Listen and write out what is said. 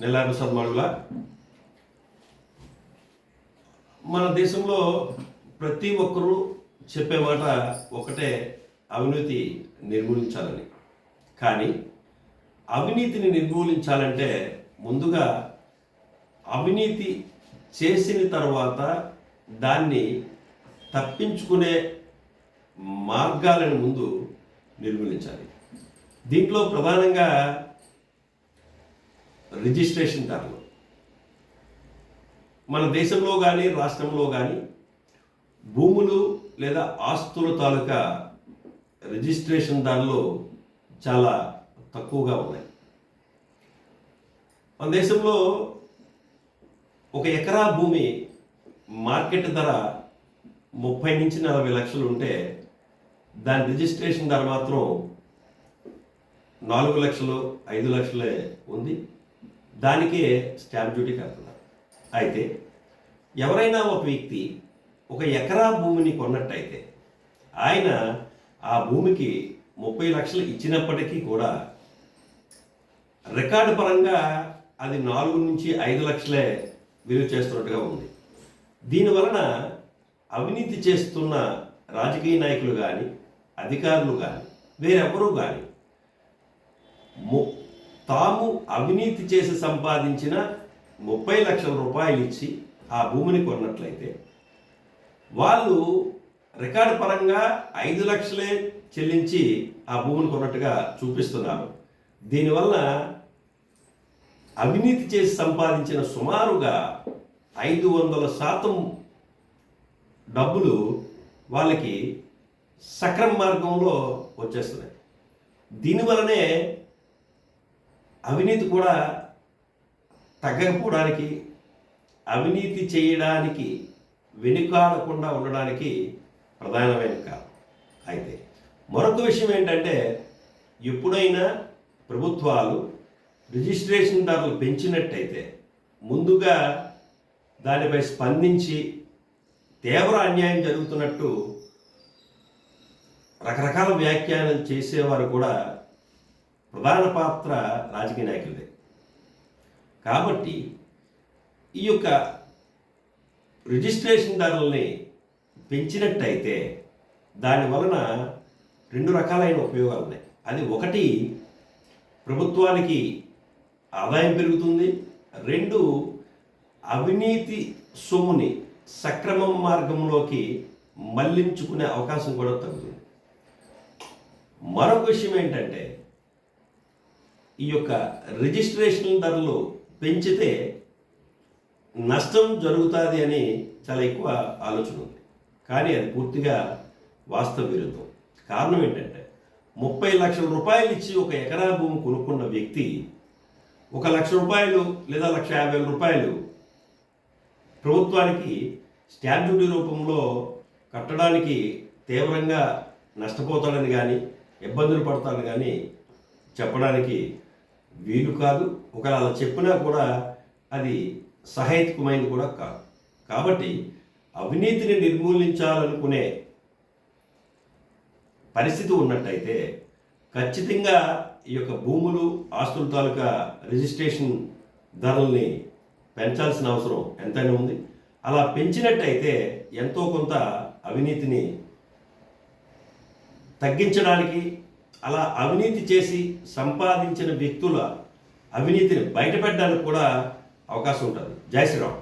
నెల్లారు సన్మానుల మన దేశంలో ప్రతి ఒక్కరూ చెప్పే మాట ఒకటే అవినీతి నిర్మూలించాలని. కానీ అవినీతిని నిర్మూలించాలంటే ముందుగా అవినీతి చేసిన తర్వాత దాన్ని తప్పించుకునే మార్గాలను ముందు నిర్మూలించాలి. దీంట్లో ప్రధానంగా రిజిస్ట్రేషన్ ధరలు. మన దేశంలో కానీ రాష్ట్రంలో కానీ భూములు లేదా ఆస్తుల తాలూకా రిజిస్ట్రేషన్ ధరలు చాలా తక్కువగా ఉన్నాయి. మన దేశంలో ఒక ఎకరా భూమి మార్కెట్ ధర ముప్పై నుంచి నలభై లక్షలు ఉంటే దాని రిజిస్ట్రేషన్ ధర మాత్రం నాలుగు లక్షలు ఐదు లక్షలే ఉంది. దానికే స్టాంప్ డ్యూటీ కడుతున్నారు. అయితే ఎవరైనా ఒక వ్యక్తి ఒక ఎకరా భూమిని కొన్నట్టయితే ఆయన ఆ భూమికి ముప్పై లక్షలు ఇచ్చినప్పటికీ కూడా రికార్డు పరంగా అది నాలుగు నుంచి ఐదు లక్షలే విలువ చేస్తున్నట్టుగా ఉంది. దీనివలన అవినీతి చేస్తున్న రాజకీయ నాయకులు కానీ అధికారులు కానీ వేరెవరూ కానీ ము- తాము అవినీతి చేసి సంపాదించిన ముప్పై లక్షల రూపాయలు ఇచ్చి ఆ భూమిని కొన్నట్లయితే వాళ్ళు రికార్డు పరంగా ఐదు లక్షలే చెల్లించి ఆ భూమిని కొన్నట్టుగా చూపిస్తున్నారు. దీనివల్ల అవినీతి చేసి సంపాదించిన సుమారుగా ఐదు వందల శాతం డబ్బులు వాళ్ళకి సక్రమ మార్గంలో వచ్చేస్తున్నాయి. దీనివలనే అవినీతి కూడా తగ్గకపోవడానికి అవినీతి చేయడానికి వెనుకాడకుండా ఉండడానికి ప్రధానమైన కారణం అయితే. మరొక విషయం ఏంటంటే ఎప్పుడైనా ప్రభుత్వాలు రిజిస్ట్రేషన్ ధరలు పెంచినట్టయితే ముందుగా దానిపై స్పందించి తీవ్ర అన్యాయం జరుగుతున్నట్టు రకరకాల వ్యాఖ్యానాలు చేసేవారు కూడా ప్రధాన పాత్ర రాజకీయ నాయకులదే. కాబట్టి ఈ యొక్క రిజిస్ట్రేషన్ ధరల్ని పెంచినట్టయితే దాని వలన రెండు రకాలైన ఉపయోగాలు ఉన్నాయి. అది ఒకటి ప్రభుత్వానికి ఆదాయం పెరుగుతుంది. రెండు అవినీతి సొమ్ముని సక్రమం మార్గంలోకి మళ్ళించుకునే అవకాశం కూడా తగ్గుతుంది. మరొక విషయం ఏంటంటే ఈ యొక్క రిజిస్ట్రేషన్ ధరలు పెంచితే నష్టం జరుగుతుంది అని చాలా ఎక్కువ ఆలోచన ఉంది. కానీ అది పూర్తిగా వాస్తవ విరుద్ధం. కారణం ఏంటంటే ముప్పై లక్షల రూపాయలు ఇచ్చి ఒక ఎకరా భూమి కొనుక్కున్న వ్యక్తి ఒక లక్ష రూపాయలు లేదా లక్ష యాభై వేల రూపాయలు ప్రభుత్వానికి స్టాంప్ డ్యూటీ రూపంలో కట్టడానికి తీవ్రంగా నష్టపోతాడని కానీ ఇబ్బందులు పడతాడని కానీ చెప్పడానికి వీలు కాదు. ఒకవేళ అలా చెప్పినా కూడా అది సహేతుకమైనది కూడా కాదు. కాబట్టి అవినీతిని నిర్మూలించాలనుకునే పరిస్థితి ఉన్నట్టయితే ఖచ్చితంగా ఈ యొక్క భూములు ఆస్తుల తాలూకా రిజిస్ట్రేషన్ ధరల్ని పెంచాల్సిన అవసరం ఎంతైనా ఉంది. అలా పెంచినట్టయితే ఎంతో కొంత అవినీతిని తగ్గించడానికి అలా అవినీతి చేసి సంపాదించిన వ్యక్తుల అవినీతిని బయటపెట్టడానికి కూడా అవకాశం ఉంటుంది. జై శ్రీరామ్.